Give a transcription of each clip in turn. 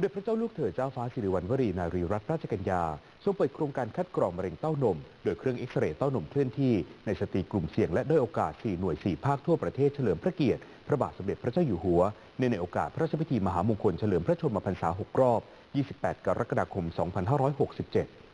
มเด็จพระเจ้าลูกเธอเจ้าฟ้าสิริวัณวรีนารีรัตนราชกัญญาทรงเปิดโครงการคัดกรองมะเร็งเต้านม โดยเครื่องเอ็กซเรย์เต้านมเคลื่อนที่ในสตรีกลุ่มเสี่ยงและด้วยโอกาส 4 หน่วย 4 ภาคทั่วประเทศเฉลิมพระเกียรติ พระบาทสมเด็จพระเจ้าอยู่หัวในในโอกาสพระราชพิธีมหามงคลเฉลิมพระชนมพรรษา 6 รอบ 28 กรกฎาคม 2567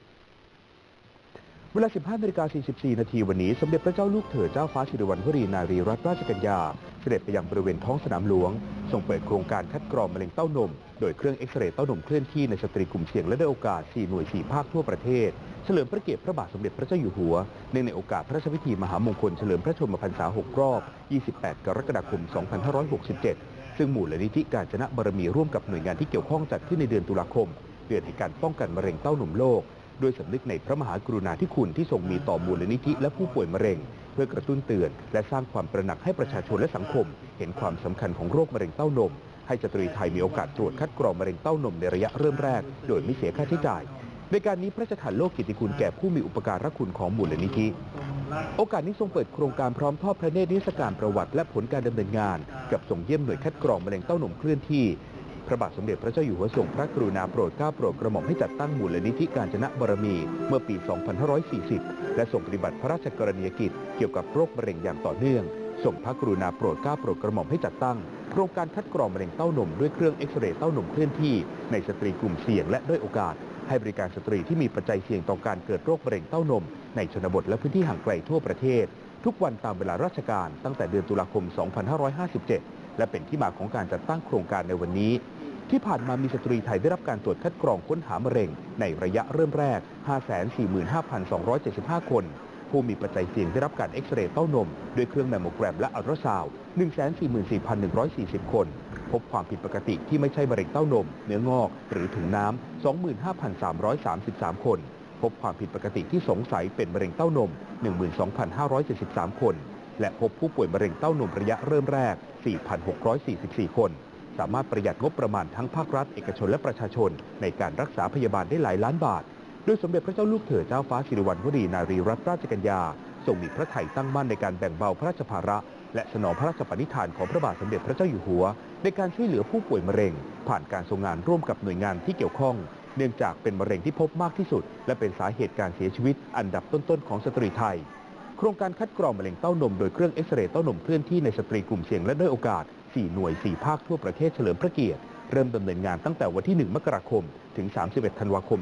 เวลา 15นาฬิกา44 นาทีวันนี้ สมเด็จพระเจ้าลูกเธอเจ้าฟ้าสิริวัณวรีนารีรัตนราชกัญญา เสด็จไปยังบริเวณท้องสนามหลวงทรงเปิดโครงการคัดกรองมะเร็งเต้านม โดยเครื่องเอ็กซเรย์เต้านมเคลื่อนที่ในสตรีกลุ่มเสี่ยงและได้โอกาส 4 หน่วย 4 ภาคทั่วประเทศ เฉลิมพระเกียรติพระบาทสมเด็จพระเจ้าอยู่หัว เนื่องในโอกาสพระราชพิธีมหามงคลเฉลิมพระชนมพรรษา 6 รอบ 28 กรกฎาคม 2567 ซึ่งหมู่ลนิธิการจนะบารมีร่วมกับหน่วยงานที่เกี่ยวข้องจัดขึ้นในเดือนตุลาคม เดือนแห่งการป้องกันมะเร็งเต้านมโลก ด้วยสำนึกในพระมหากรุณาธิคุณที่ทรงมีต่อมูลนิธิและผู้ป่วยมะเร็ง เพื่อกระตุ้นเตือน และสร้างความตระหนักให้ประชาชนและสังคม เห็นความสำคัญของโรคมะเร็งเต้านม ให้สตรีไทยมีโอกาสตรวจคัดกรองมะเร็งเต้านมในระยะเริ่มแรก โดยไม่เสียค่าใช้จ่ายในการนี้พระราชทานโลกกิตติคุณแก่ผู้มีอุปการะคุณของมูลนิธิ โอกาสนี้ทรงเปิดโครงการพร้อมทอดพระเนตรนิทรรศการประวัติและผลการดำเนินงาน กับส่งเยี่ยมหน่วยคัดกรองมะเร็งเต้านมเคลื่อนที่ พระบาทสมเด็จพระเจ้าอยู่หัวทรงพระกรุณาโปรดเกล้าโปรดกระหม่อมให้จัดตั้งมูลนิธิการจนะบารมี เมื่อปี 2540 และทรงปฏิบัติพระราชกรณียกิจเกี่ยวกับโรคมะเร็งอย่างต่อเนื่องทรงพระกรุณาโปรดเกล้าโปรดกระหม่อมให้จัดตั้งโครงการคัดกรองมะเร็งเต้านมด้วยเครื่องเอ็กซเรย์เต้านมเคลื่อนที่ในสตรีกลุ่มเสี่ยงและด้วยโอกาส ให้บริการสตรีที่มีปัจจัยเสี่ยงต่อการเกิดโรคมะเร็งเต้านม ในชนบทและพื้นที่ห่างไกลทั่วประเทศ ทุกวันตามเวลาราชการตั้งแต่เดือนตุลาคม 2557 และเป็นที่มาของการจัดตั้งโครงการในวันนี้ ที่ผ่านมามีสตรีไทยได้รับการตรวจคัดกรองค้นหามะเร็ง ในระยะเริ่มแรก 545,275 คน ผู้มีปัจจัยเสี่ยงได้รับการเอ็กซเรย์เต้านมด้วยเครื่องแมมโมแกรมและอัลตราซาวด์144,140 คนพบความผิดปกติที่ไม่ใช่มะเร็งเต้านม เนื้องอก หรือถุงน้ำ 25,333 คน พบความผิดปกติที่สงสัยเป็นมะเร็งเต้านม 12,573 คน และพบผู้ป่วยมะเร็งเต้านมระยะเริ่มแรก 4,644 คน สามารถประหยัดงบประมาณทั้งภาครัฐ เอกชนและประชาชน ในการรักษาพยาบาลได้หลายล้านบาท โดยสมเด็จพระเจ้าลูกเธอเจ้าฟ้าสิริวัณวรีนารีรัตนราชกัญญาทรงมีพระไถ่ตั้งมั่นในการแบ่งเบาพระราชภาระ และสนองพระราชปณิธานของพระบาทสมเด็จพระเจ้าอยู่หัว ในการช่วยเหลือผู้ป่วยมะเร็ง ผ่านการทรงงานร่วมกับหน่วยงานที่เกี่ยวข้อง เนื่องจากเป็นมะเร็งที่พบมากที่สุด และเป็นสาเหตุการเสียชีวิตอันดับต้นๆของสตรีไทย โครงการคัดกรองมะเร็งเต้านมโดยเครื่องเอ็กซเรย์เต้านมเคลื่อนที่ในสตรีกลุ่มเสี่ยงและด้อยโอกาส 4 หน่วย 4 ภาคทั่วประเทศเฉลิมพระเกียรติเริ่มดำเนินงานตั้งแต่วันที่ 1 มกราคม ถึง 31 ธันวาคม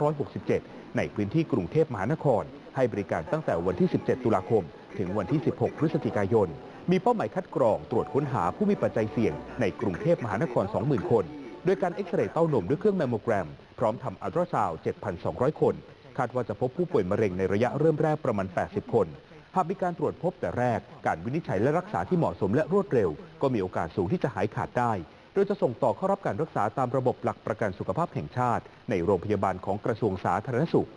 2567 ในพื้นที่กรุงเทพมหานคร ให้บริการตั้งแต่วันที่ 17 ตุลาคม ถึงวันที่ 16 พฤศจิกายน มีเป้าหมายคัดกรองตรวจค้นหาผู้มีปัจจัยเสี่ยงในกรุงเทพมหานคร 20,000 คน โดยการเอ็กซเรย์เต้านมด้วยเครื่องแมมโมแกรม พร้อมทำอัลตราซาวด์ 7,200 คน คาดว่าจะพบผู้ป่วยมะเร็งในระยะเริ่มแรกประมาณ 80 คน หากมีการตรวจพบแต่แรก การวินิจฉัยและรักษาที่เหมาะสมและรวดเร็ว ก็มีโอกาสสูงที่จะหายขาดได้ โดยจะส่งต่อเข้ารับการรักษาตามระบบหลักประกันสุขภาพแห่งชาติ ในโรงพยาบาลของกระทรวงสาธารณสุข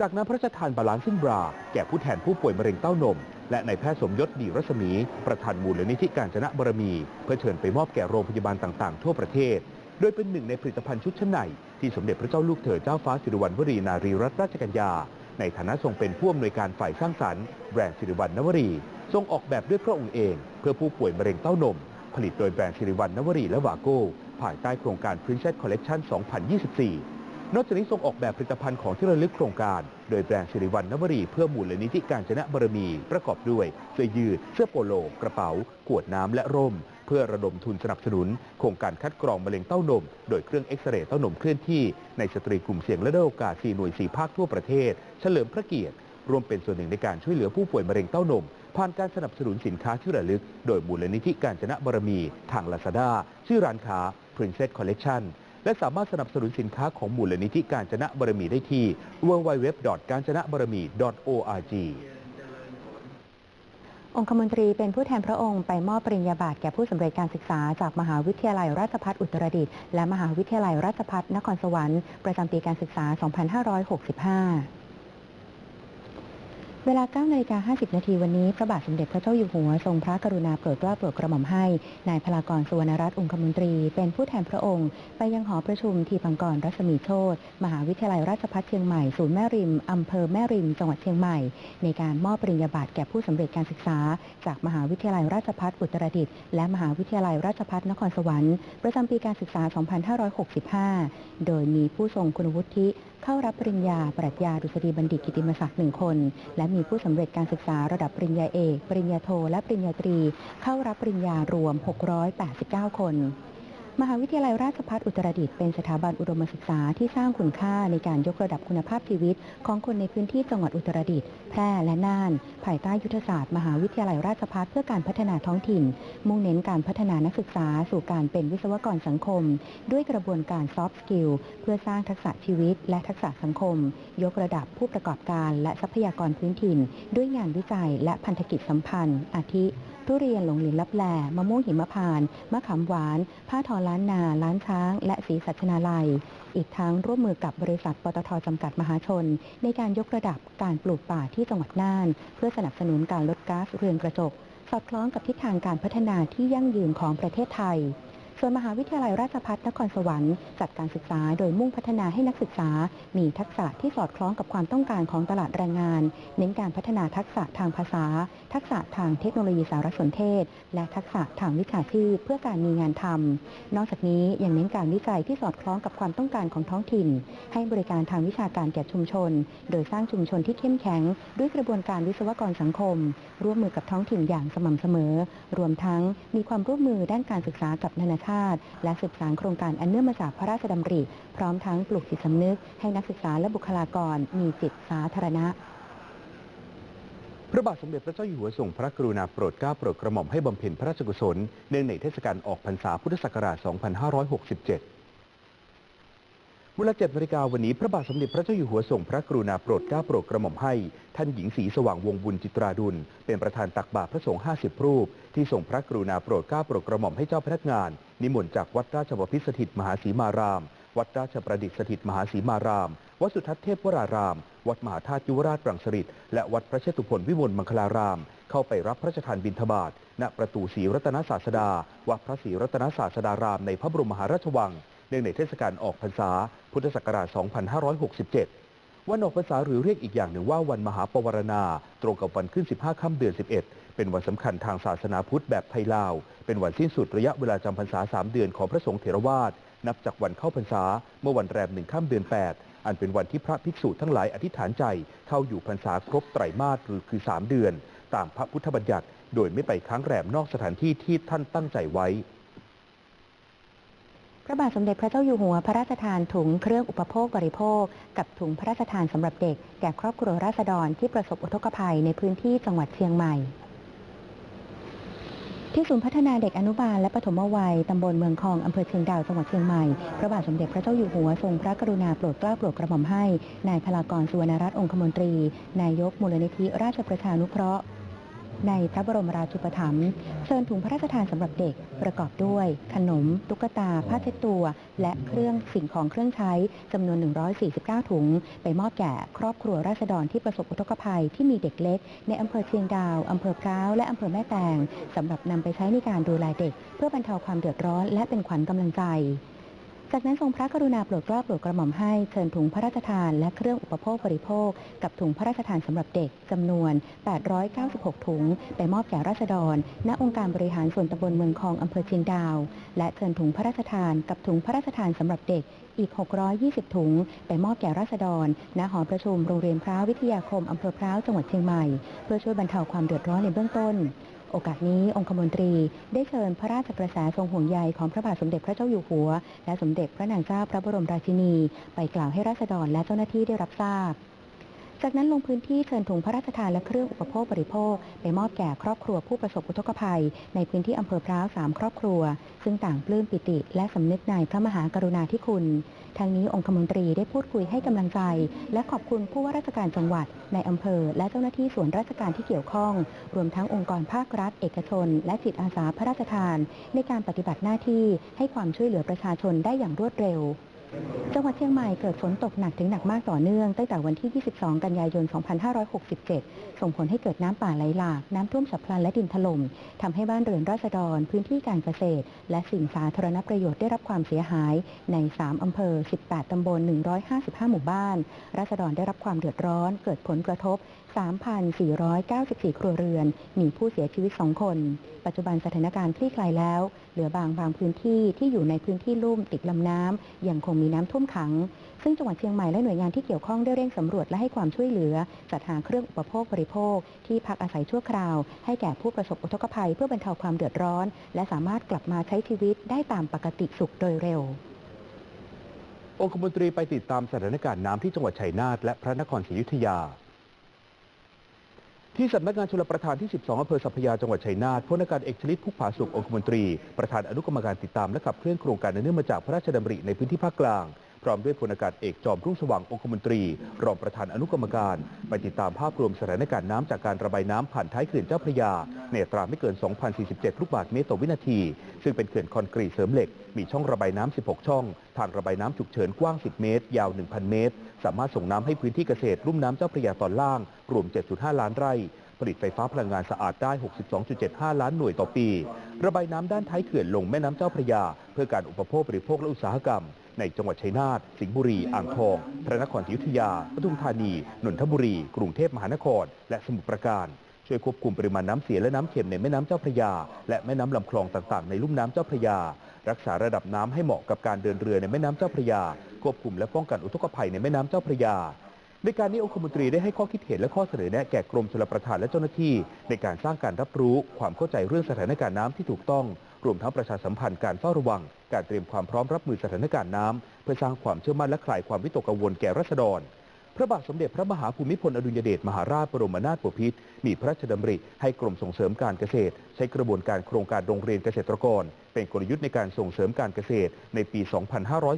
จากนั้นพระราชทานบาลานซินบราแก่ผู้แทนผู้ป่วยมะเร็งเต้านม และนายแพทย์สมยศดีรัศมี ประธานมูลนิธิการจนะบารมี เพื่อเชิญไปมอบแก่โรงพยาบาลต่างๆ ทั่วประเทศ โดยเป็นหนึ่งในผลิตภัณฑ์ชุดชั้นในที่สมเด็จพระเจ้าลูกเธอเจ้าฟ้าสิริวัณวรีนารีรัตนราชกัญญา ในฐานะทรงเป็นผู้อำนวยการฝ่ายสร้างสรรค์แบรนด์สิริวัณนวรีทรงออกแบบด้วยพระองค์เอง เพื่อผู้ป่วยมะเร็งเต้านม ผลิตโดยแบรนด์สิริวัณนวรีและวาโก้ภายใต้โครงการ Princess Collection 2024 นอกจากนี้ทรงออกแบบผลิตภัณฑ์ของที่ระลึกโครงการ โดยแบรนด์สิริวัณนวรีเพื่อมูลนิธิการจนะบารมี ประกอบด้วยเสื้อยืด เสื้อโปโล กระเป๋า ขวดน้ำและร่ม เพื่อระดมทุนสนับสนุน โครงการคัดกรองมะเร็งเต้านม โดยเครื่องเอ็กซเรย์เต้านมเคลื่อนที่ในสตรีกลุ่มเสี่ยงและด้อยโอกาส4หน่วย 4 ภาคทั่วประเทศ เฉลิมพระเกียรติรวมเป็นส่วนหนึ่งในการช่วยเหลือผู้ป่วยมะเร็งเต้านม ผ่านการสนับสนุนสินค้าที่ระลึก โดยมูลนิธิการจนะบารมี ทาง Lazada ชื่อร้านค้า Princess Collection และสามารถสนับสนุนสินค้าของมูลนิธิการจนะบารมีได้ที่ www. การจนะบารมี .org องคมนตรีเป็นผู้แทนพระองค์ไปมอบปริญญาบัตรแก่ผู้สำเร็จการศึกษาจากมหาวิทยาลัยราชภัฏอุตรดิตถ์และมหาวิทยาลัยราชภัฏนครสวรรค์ประจำปีการศึกษา 2565 เวลา9นาฬิกา50 นาทีวันนี้พระบาทสมเด็จพระเจ้าอยู่หัวทรงพระกรุณาโปรดเกล้าโปรดกระหม่อมให้ นายพลากรสุวรรณรัตน์องคมนตรี เป็นผู้แทนพระองค์ ไปยังหอประชุมทีปังกรรัศมีโชตมหาวิทยาลัยราชภัฏเชียงใหม่ศูนย์แม่ริม อำเภอแม่ริม จังหวัดเชียงใหม่ ในการมอบปริญญาบัตรแก่ผู้สำเร็จการศึกษา จากมหาวิทยาลัยราชภัฏอุตรดิตถ์และมหาวิทยาลัยราชภัฏนครสวรรค์ประจำปีการศึกษา 2565 โดยมีผู้ทรงคุณวุฒิเข้ารับปริญญาปรัชญาดุษฎีบัณฑิตกิติมศักดิ์หนึ่งคน และมีผู้สำเร็จการศึกษาระดับปริญญาเอก ปริญญาโท และปริญญาตรี เข้ารับปริญญารวม 689 คน มหาวิทยาลัยราชภัฏอุตรดิตถ์เป็นสถาบันอุดมศึกษาที่สร้างคุณค่าในการยกระดับคุณภาพชีวิต ของคนในพื้นที่จังหวัดอุตรดิตถ์แพร่และน่าน ภายใต้ยุทธศาสตร์มหาวิทยาลัยราชภัฏเพื่อการพัฒนาท้องถิ่น มุ่งเน้นการพัฒนานักศึกษาสู่การเป็นวิศวกรสังคม ด้วยกระบวนการ soft skill เพื่อสร้างทักษะชีวิต และทักษะสังคม ยกระดับผู้ประกอบการ และทรัพยากรพื้นถิ่น ด้วยงานวิจัย และพันธกิจสัมพันธ์ อาทิ ทุเรียนหลงหลินลับแลมะม่วงหิมพานต์มะขามหวาน ผ้าทอล้านนา ล้านช้าง และสีสัชนาลัย อีกทั้งร่วมมือกับบริษัทปตทจำกัดมหาชน ในการยกระดับการปลูกป่าที่จังหวัดน่าน เพื่อสนับสนุนการลดก๊าซเรือนกระจก สอดคล้องกับทิศทางการพัฒนาที่ยั่งยืนของประเทศไทย ส่วนมหาวิทยาลัยราชภัฏนครสวรรค์จัดการศึกษาโดยมุ่งพัฒนาให้นักศึกษา มีทักษะที่สอดคล้องกับความต้องการของตลาดแรงงาน เน้นการพัฒนาทักษะทางภาษา ทักษะทางเทคโนโลยีสารสนเทศ และทักษะทางวิชาชีพเพื่อการมีงานทำนอกจากนี้ยังเน้นการวิจัยที่สอดคล้องกับความต้องการของท้องถิ่น ให้บริการทางวิชาการแก่ชุมชน โดยสร้างชุมชนที่เข้มแข็ง ด้วยกระบวนการวิศวกรสังคม ร่วมมือกับท้องถิ่นอย่างสม่ำเสมอ รวมทั้งมีความร่วมมือด้านการศึกษากับนานาชาติและสืบสานโครงการอันเนื่องมาจากพระราชดำริ พร้อมทั้งปลูกจิตสำนึก ให้นักศึกษาและบุคลากรมีจิตสาธารณะพระบาทสมเด็จพระเจ้าอยู่หัวทรงพระกรุณาโปรดเกล้าโปรดกระหม่อมให้บำเพ็ญพระราชกุศล เนื่องในเทศกาลออกพรรษาพุทธศักราช 2567 เวลา7นาฬิกาวันนี้พระบาทสมเด็จพระเจ้าอยู่หัวทรงพระกรุณาโปรดเกล้าโปรดกระหม่อมให้ ท่านหญิงศรีสว่างวงบุญจิตราดุล เป็นประธานตักบาตรพระสงฆ์50 รูป ที่ทรงพระกรุณาโปรดเกล้าโปรดกระหม่อมให้เจ้าพนักงาน นิมนต์จากวัดราชบพิสถิตมหาศรีมาราม วัดราชประดิษฐ์สถิตมหาศรีมาราม วัดสุทัศน์เทพวราราม วัดมหาธาตุยุวราชปรังสฤษและวัดพระเชตุพนวิมลมังคลาราม เข้าไปรับพระราชทานบิณฑบาตณประตูศรีรัตนศาสดาวัดพระศรีรัตนศาสดารามในพระบรมมหาราชวัง เนื่องในเทศกาลออกพรรษา พุทธศักราช 2567 วันออกพรรษาหรือเรียกอีกอย่างหนึ่งว่าวันมหาปวารณา ตรงกับวันขึ้น 15 ค่ำเดือน 11 เป็นวันสำคัญทางศาสนาพุทธแบบไทยลาว เป็นวันสิ้นสุดระยะเวลาจำพรรษา 3 เดือนของพระสงฆ์เถรวาท นับจากวันเข้าพรรษา เมื่อวันแรมหนึ่งค่ำเดือน 8 อันเป็นวันที่พระภิกษุทั้งหลายอธิษฐานใจ เข้าอยู่พรรษาครบไตรมาสหรือคือ 3 เดือน ตามพระพุทธบัญญัติ โดยไม่ไปค้างแรมนอกสถานที่ที่ท่านตั้งใจไว้ พระบาทสมเด็จพระเจ้าอยู่หัวพระราชทานถุงเครื่องอุปโภคบริโภค กับถุงพระราชทานสำหรับเด็ก แก่ครอบครัวราษฎรที่ประสบอุทกภัยในพื้นที่จังหวัดเชียงใหม่ ที่ศูนย์พัฒนาเด็กอนุบาลและปฐมวัยตำบลเมืองคองอำเภอเชียงดาวจังหวัดเชียงใหม่ พระบาทสมเด็จพระเจ้าอยู่หัวทรงพระกรุณาโปรดเกล้าโปรดกระหม่อมให้นายพลากรสุวรรณรัตน์องคมนตรี นายกมูลนิธิราชประชานุเคราะห์ ในพระบรมราชูปถัมภ์เชิญถุงพระราชทานสำหรับเด็กประกอบด้วย ขนม ตุ๊กตา ผ้าเช็ดตัว และเครื่องสิ่งของเครื่องใช้จำนวน 149 ถุง ไปมอบแก่ครอบครัวราษฎรที่ประสบอุทกภัยที่มีเด็กเล็ก ในอำเภอเชียงดาวอำเภอพร้าวและอำเภอแม่แตงสำหรับนำไปใช้ในการดูแลเด็ก เพื่อบรรเทาความเดือดร้อนและเป็นขวัญกำลังใจ จากนั้นทรงพระกรุณาโปรดเกล้าโปรดกระหม่อมให้เชิญถุงพระราชทานและเครื่องอุปโภคบริโภค กับถุงพระราชทานสำหรับเด็กจำนวน 896 ถุง ไปมอบแก่ราษฎร ณ องค์การบริหารส่วนตำบลเมืองคองอำเภอเชียงดาว และเชิญถุงพระราชทานกับถุงพระราชทานสำหรับเด็กอีก 620 ถุง ไปมอบแก่ราษฎร ณ หอประชุม โรงเรียนพร้าววิทยาคม อำเภอพร้าว จังหวัดเชียงใหม่ เพื่อช่วยบรรเทาความเดือดร้อนในเบื้องต้น โอกาสนี้องคมนตรีได้เชิญพระราชกระแสทรงห่วงใยของพระบาทสมเด็จพระเจ้าอยู่หัว และสมเด็จพระนางเจ้าพระบรมราชินี ไปกล่าวให้ราษฎรและเจ้าหน้าที่ได้รับทราบ จากนั้นลงพื้นที่เชิญถุงพระราชทานและเครื่องอุปโภคบริโภค ไปมอบแก่ครอบครัวผู้ประสบอุทกภัย ในพื้นที่อำเภอพร้าวสามครอบครัว ซึ่งต่างปลื้มปิติและสำนึกในพระมหากรุณาธิคุณ ทางนี้องคมนตรีได้พูดคุยให้กำลังใจ และขอบคุณผู้ว่าราชการจังหวัด ในอำเภอ และเจ้าหน้าที่ส่วนราชการที่เกี่ยวข้อง รวมทั้งองค์กรภาครัฐ เอกชน และจิตอาสาพระราชทาน ในการปฏิบัติหน้าที่ให้ความช่วยเหลือประชาชนได้อย่างรวดเร็ว จังหวัดเชียงใหม่เกิดฝนตกหนักถึงหนักมากต่อเนื่องตั้งแต่วันที่ 22 กันยายน 2567 ส่งผลให้เกิดน้ำป่าไหลหลาก น้ำท่วมฉับพลันและดินถล่มทำให้บ้านเรือนราษฎร พื้นที่การเกษตร และสิ่งสาธารณประโยชน์ได้รับความเสียหายใน 3 อำเภอ 18 ตำบล 155 หมู่บ้าน ราษฎรได้รับความเดือดร้อน เกิดผลกระทบ 3,494 ครัวเรือน มีผู้เสียชีวิต 2 คน ปัจจุบันสถานการณ์คลี่คลายแล้ว เหลือบางบางพื้นที่ที่อยู่ในพื้นที่ลุ่มติดลำน้ำยังคงมีน้ำท่วมขัง ซึ่งจังหวัดเชียงใหม่และหน่วยงานที่เกี่ยวข้องได้เร่งสำรวจและให้ความช่วยเหลือ จัดหาเครื่องอุปโภคบริโภค ที่พักอาศัยชั่วคราว ให้แก่ผู้ประสบอุทกภัยเพื่อบรรเทาความเดือดร้อน และสามารถกลับมาใช้ชีวิตได้ตามปกติสุขโดยเร็วองคมนตรีไปติดตามสถานการณ์น้ำที่จังหวัดชัยนาทและพระนครศรีอยุธยา ที่สำนักงานชลประทานที่ 12อำเภอสัพพยาจังหวัดชัยนาทพลอากาศเอกชลิตพุกผาสุกองคมนตรี ประธานอนุกรรมการติดตามและขับเคลื่อนโครงการเนื่องมาจากพระราชดำริในพื้นที่ภาคกลาง พร้อมด้วยพลอากาศเอกจอมรุ่งสว่างองคมนตรี รองประธานอนุกรรมการ ไปติดตามภาพรวมสถานการณ์น้ำจากการระบายน้ำผ่านท้ายเขื่อนเจ้าพระยา ในตราไม่เกิน 2,047 ลูกบาศก์เมตรต่อวินาที ซึ่งเป็นเขื่อนคอนกรีตเสริมเหล็ก มีช่องระบายน้ำ 16 ช่อง ทางระบายน้ำฉุกเฉินกว้าง 10 เมตร ยาว 1,000 เมตร สามารถส่งน้ำให้พื้นที่เกษตรลุ่มน้ำเจ้าพระยาตอนล่าง รวม 7.5 ล้านไร่ผลิตไฟฟ้าพลังงานสะอาดได้ 62.75 ล้านหน่วยต่อปี ระบายน้ำด้านท้ายเขื่อนลงแม่น้ำเจ้าพระยา เพื่อการอุปโภคบริโภคและอุตสาหกรรม ในจังหวัดชัยนาทสิงห์บุรี อ่างทอง พระนครศรีอยุธยาปทุมธานี นนทบุรี กรุงเทพมหานคร และสมุทรปราการช่วยควบคุมปริมาณน้ำเสียและน้ำเค็มในแม่น้ำเจ้าพระยา และแม่น้ำลำคลองต่างๆ ในลุ่มน้ำเจ้าพระยา รักษาระดับน้ำให้เหมาะกับการเดินเรือในแม่น้ำเจ้าพระยา ควบคุมและป้องกันอุทกภัยในแม่น้ำเจ้าพระยาในการนี้องคมนตรีได้ให้ข้อคิดเห็นและข้อเสนอแนะแก่กรมชลประทานและเจ้าหน้าที่ ในการสร้างการรับรู้ความเข้าใจเรื่องสถานการณ์น้ำที่ถูกต้อง รวมทั้งประชาสัมพันธ์การเฝ้าระวัง การเตรียมความพร้อมรับมือสถานการณ์น้ำเพื่อสร้างความเชื่อมั่นและคลายความวิตกกังวลแก่รัษฎร พระบาทสมเด็จพระมหาภูมิพลอดุลยเดชมหาราชบรมนาถบพิตรมีพระราชดำริให้กรมส่งเสริมการเกษตร ใช้กระบวนการโครงการโรงเรียนเกษตรกร เป็นกลยุทธ์ในการส่งเสริมการเกษตรในปี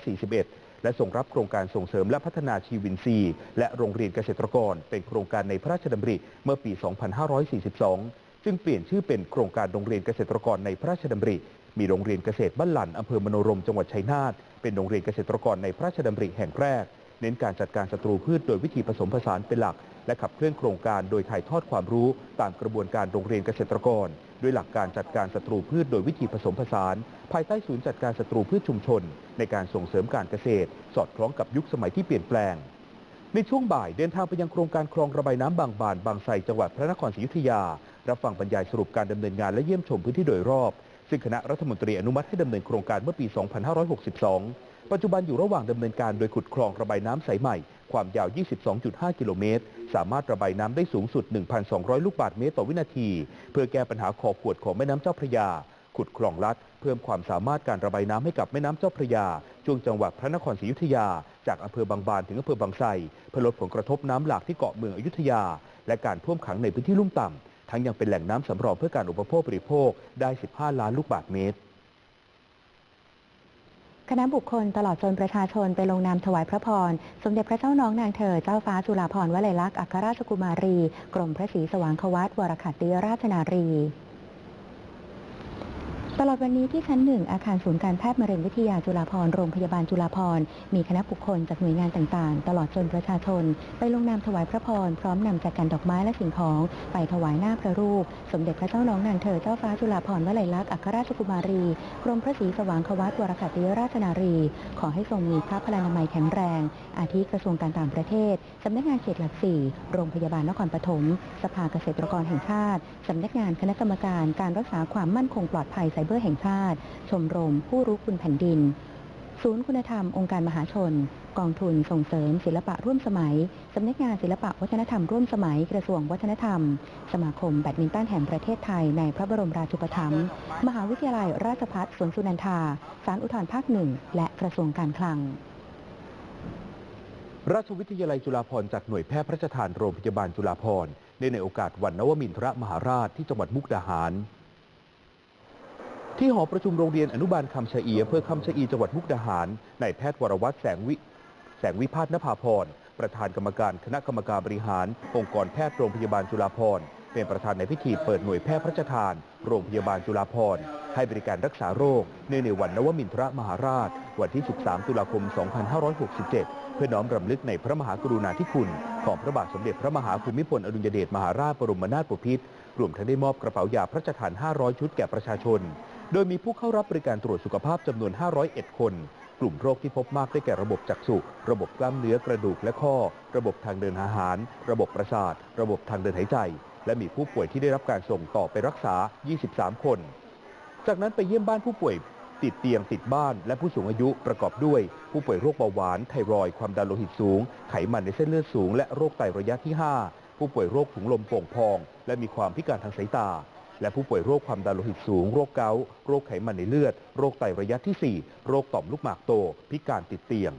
2541และส่งรับโครงการส่งเสริมและพัฒนาชีวินทรีย์และโรงเรียนเกษตรกร เป็นโครงการในพระราชดำริเมื่อปี 2542 จึงเปลี่ยนชื่อเป็นโครงการโรงเรียนเกษตรกรในพระราชดำริ มีโรงเรียนเกษตรบ้านหลันอำเภอมโนรมจังหวัดชัยนาทเป็นโรงเรียนเกษตรกรในพระราชดำริแห่งแรก เน้นการจัดการศัตรูพืชโดยวิธีผสมผสานเป็นหลัก และขับเคลื่อนโครงการโดยถ่ายทอดความรู้ตามกระบวนการโรงเรียนเกษตรกร ด้วยหลักการจัดการศัตรูพืชโดยวิธีผสมผสาน ภายใต้ศูนย์จัดการศัตรูพืชชุมชน ในการส่งเสริมการเกษตร สอดคล้องกับยุคสมัยที่เปลี่ยนแปลงในช่วงบ่ายเดินทางไปยังโครงการคลองระบายน้ำบางบานบางไทรจังหวัดพระนครศรีอยุธยา รับฟังบรรยายสรุปการดำเนินงานและเยี่ยมชมพื้นที่โดยรอบ ซึ่งคณะรัฐมนตรีอนุมัติให้ดำเนินโครงการเมื่อปี 2562 ปัจจุบันอยู่ระหว่างดำเนินการโดยขุดคลองระบายน้ำสายใหม่ ความยาว 22.5 กิโลเมตร สามารถระบายน้ำได้สูงสุด 1,200 ลูกบาศก์เมตรต่อวินาที เพื่อแก้ปัญหาคอขวดของแม่น้ำเจ้าพระยา ขุดคลองลัด เพิ่มความสามารถการระบายน้ำให้กับแม่น้ำเจ้าพระยาช่วงจังหวัดพระนครศรีอยุธยา จากอำเภอบางบานถึงอำเภอบางไทรเพื่อลดผลกระทบน้ำหลากที่เกาะเมืองอยุธยา และการท่วมขังในพื้นที่ลุ่มต่ำ ทั้งยังเป็นแหล่งน้ำสำรองเพื่อการอุปโภคบริโภคได้ 15 ล้านลูกบาศก์เมตรคณะบุคคลตลอดจนประชาชนไปลงนามถวายพระพร สมเด็จพระเจ้าน้องนางเธอเจ้าฟ้าจุฬาภรณ์วลัยลักษณ์อัครราชกุมารี กรมพระศรีสว่างควัตวรคัตติราชนารี ตลอดวันนี้ที่ชั้นหนึ่งอาคารศูนย์การแพทย์มะเร็งวิทยาจุฬาภรณ์โรงพยาบาลจุฬาภรณ์มีคณะบุคคลจากหน่วยงานต่างๆ ตลอดจนประชาชน ไปลงนามถวายพระพร พร้อมนำจัดการดอกไม้และสิ่งของ ไปถวายหน้าพระรูป สมเด็จพระเจ้าน้องนางเธอเจ้าฟ้าจุฬาภรณ์วลัยลักษณ์อัครราชกุมารี กรมพระศรีสว่างควัตวรคัตติยราชนารี ขอให้ทรงมีพระพลานามัยแข็งแรง อาทิกระทรวงการต่างประเทศสำนักงานเขตหลักสี่โรงพยาบาลนครปฐมสภาเกษตรกรแห่งชาติสำนักงานคณะกรรมการการรักษาความมั่นคงปลอดภัยไซเบอร์แห่งชาติ ชมรม ผู้รู้คุณแผ่นดิน ศูนย์คุณธรรม องค์การมหาชน กองทุนส่งเสริม ศิลปะร่วมสมัย สำนักงานศิลปะวัฒนธรรมร่วมสมัย กระทรวงวัฒนธรรม สมาคมแบดมินตันแห่งประเทศไทยในพระบรมราชูปถัมภ์มหาวิทยาลัยราชภัฏสวนสุนันทาศาลอุทธรภาคหนึ่งและกระทรวงการคลังราชวิทยาลัยจุฬาภรณ์จากหน่วยแพทย์พระราชทานโรงพยาบาลจุฬาภรณ์เนื่องในโอกาสวันนวมินทรมหาราชที่จังหวัดมุกดาหาร ที่หอประชุมโรงเรียนอนุบาลคำชะอีอำเภอคำชะอีจังหวัดมุกดาหารนายแพทย์วรวัตรแสงวิแสงวิพาฒนภาพร ประธานกรรมการคณะกรรมการบริหาร องค์กรแพทย์โรงพยาบาลจุฬาภรณ์เป็นประธานในพิธีเปิดหน่วยแพทย์พระราชทาน โรงพยาบาลจุฬาภรณ์ให้บริการรักษาโรคเนื่องในวันนวมินทรมหาราช วันที่ 13 ตุลาคม 2567 เพื่อน้อมรำลึกในพระมหากรุณาธิคุณ ของพระบาทสมเด็จพระมหาภูมิพลอดุลยเดชมหาราชบรมนาถบพิตรรวมทั้งได้มอบกระเป๋ายาพระราชทาน 500 ชุดแก่ประชาชน โดยมีผู้เข้ารับบริการตรวจสุขภาพจำนวน 501 คน กลุ่มโรคที่พบมากได้แก่ระบบจักษุ ระบบกล้ามเนื้อกระดูกและข้อ ระบบทางเดินอาหาร ระบบประสาท ระบบทางเดินหายใจ และมีผู้ป่วยที่ได้รับการส่งต่อไปรักษา 23 คน จากนั้นไปเยี่ยมบ้านผู้ป่วยติดเตียงติดบ้านและผู้สูงอายุประกอบด้วย ผู้ป่วยโรคเบาหวานไทรอยด์ความดันโลหิตสูง ไขมันในเส้นเลือดสูง และโรคไตระยะที่ 5 ผู้ป่วยโรคถุงลมโป่งพอง และมีความพิการทางสายตา และผู้ป่วยโรคความดันโลหิตสูง โรคเกาต์โรคไขมันในเลือด โรคไตระยะที่ 4 โรคต่อมลูกหมากโต พิการติดเตียง